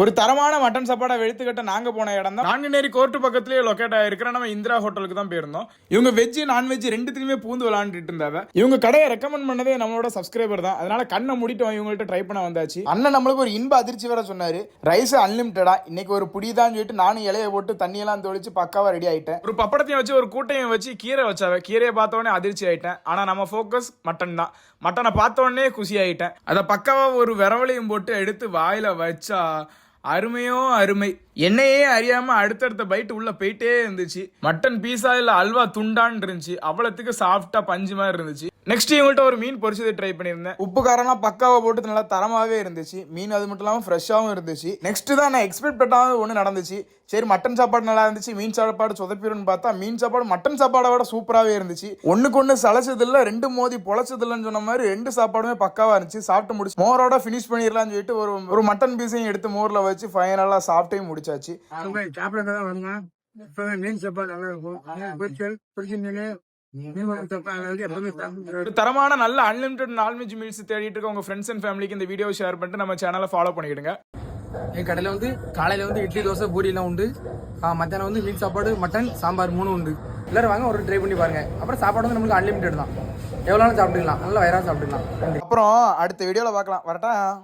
ஒரு தரமான மட்டன் சாப்பாடை வெளுத்துக்கட்ட நாங்க போன இடம் தான் நான்குநேரி கோர்ட்டு பக்கத்துலயே லொக்கேட் ஆயிருக்கிற நம்ம இந்திரா ஹோட்டலுக்கு தான் போயிருந்தோம். இவங்க வெஜ் நான்வெஜ் ரெண்டுத்துக்குமே பூந்து விளாண்டுட்டு இருந்தாங்க. இவங்க கடையை ரெக்கமெண்ட் பண்ணதே நம்மளோட சப்ஸ்கிரைபர் தான். அதனால கண்ணை மூடிட்டு இவங்கள்ட்ட ட்ரை பண்ண வந்தாச்சு. அண்ணன் நம்மளுக்கு ஒரு இன்ப அதிர்ச்சி வேற சொன்னாரு. ரைஸ் அன்லிமிட்டடா இன்னைக்கு ஒரு புடிதான் சொல்லிட்டு நானும் இலைய போட்டு தண்ணியெல்லாம் தொளிச்சு பக்காவா ரெடி ஆயிட்டேன். ஒரு பப்படத்தையும் வச்சு ஒரு கூட்டையும் வச்சு கீரை வச்சாவ கீரையை பார்த்த உடனே அதிர்ச்சி ஆயிட்டேன். ஆனா நம்ம ஃபோக்கஸ் மட்டன் தான். மட்டனை பார்த்த உடனே குஷி ஆயிட்டேன். அதை பக்காவா ஒரு விரவலையும் போட்டு எடுத்து வாயில வச்சா அருமையோ அருமை. என்னையே அறியாம அடுத்தடுத்த பைட் உள்ள போயிட்டே இருந்துச்சு. மட்டன் பீஸா இல்ல அல்வா துண்டான்னு இருந்துச்சு. அவ்வளத்துக்கு சாஃப்டா பஞ்சு மாதிரி இருந்துச்சு. நெக்ஸ்ட் இவங்கள்ட்ட ஒரு மீன் பொரிச்சதை ட்ரை பண்ணியிருந்தேன். உப்பு காரம்லாம் பக்காவா போட்டு நல்லா தரமாவே இருந்துச்சு. மீன் அது மட்டும் இல்லாம ஃப்ரெஷ்ஷாவும் இருந்துச்சு. நெக்ஸ்ட் தான் நான் எக்ஸ்பெக்ட் பண்ணாத ஒன்று நடந்துச்சு. சரி மட்டன் சாப்பாடு நல்லா இருந்துச்சு. மீன் சாப்பாடு சொதப்பிடும்னு பார்த்தா மீன் சாப்பாடு மட்டன் சாப்பாடை விட சூப்பராகவே இருந்துச்சு. ஒண்ணுக்கு ஒன்று சளைச்சதில்ல ரெண்டு மோதி பொழைச்சதில்லன்னு சொன்ன மாதிரி ரெண்டு சாப்பாடுமே பக்காவா இருந்துச்சு. சாப்பிட்டு முடிச்சு மோரோட ஃபினிஷ் பண்ணிடலாம்னு சொல்லிட்டு ஒரு ஒரு மட்டன் பீஸையும் எடுத்து மோர்ல வச்சு ஃபைனலாக சாப்பிட்டே முடிச்சாச்சு. சாப்பிட தான் வருங்க. இப்பவே மீன் சாப்பாடு நல்லா இருக்கும். தரமான நல்ல அன்லிமிட்டட் நான்வெஜ் மீல்ஸ் தேடிட்டு இருக்க உங்க ஃப்ரெண்ட்ஸ் அண்ட் ஃபேமிலிக்கு இந்த வீடியோ ஷேர் பண்ணிட்டு நம்ம சேனலை ஃபாலோ பண்ணிக்கிடுங்க. என் கடையில் வந்து காலையில் வந்து இட்லி தோசை பூரியெல்லாம் உண்டு. ஆ, மத்தியானம் வந்து மீன் சாப்பாடு மட்டன் சாம்பார் மூணு உண்டு. எல்லாரும் வாங்க ஒரு ட்ரை பண்ணி பாருங்க. அப்புறம் சாப்பாடு வந்து நம்மளுக்கு அன்லிமிட்டட் தான். எவ்வளோ சாப்பிட்டுக்கலாம். நல்லா வயிறாக சாப்பிட்டுக்கலாம். அப்புறம் அடுத்த வீடியோல பார்க்கலாம். வரட்டா?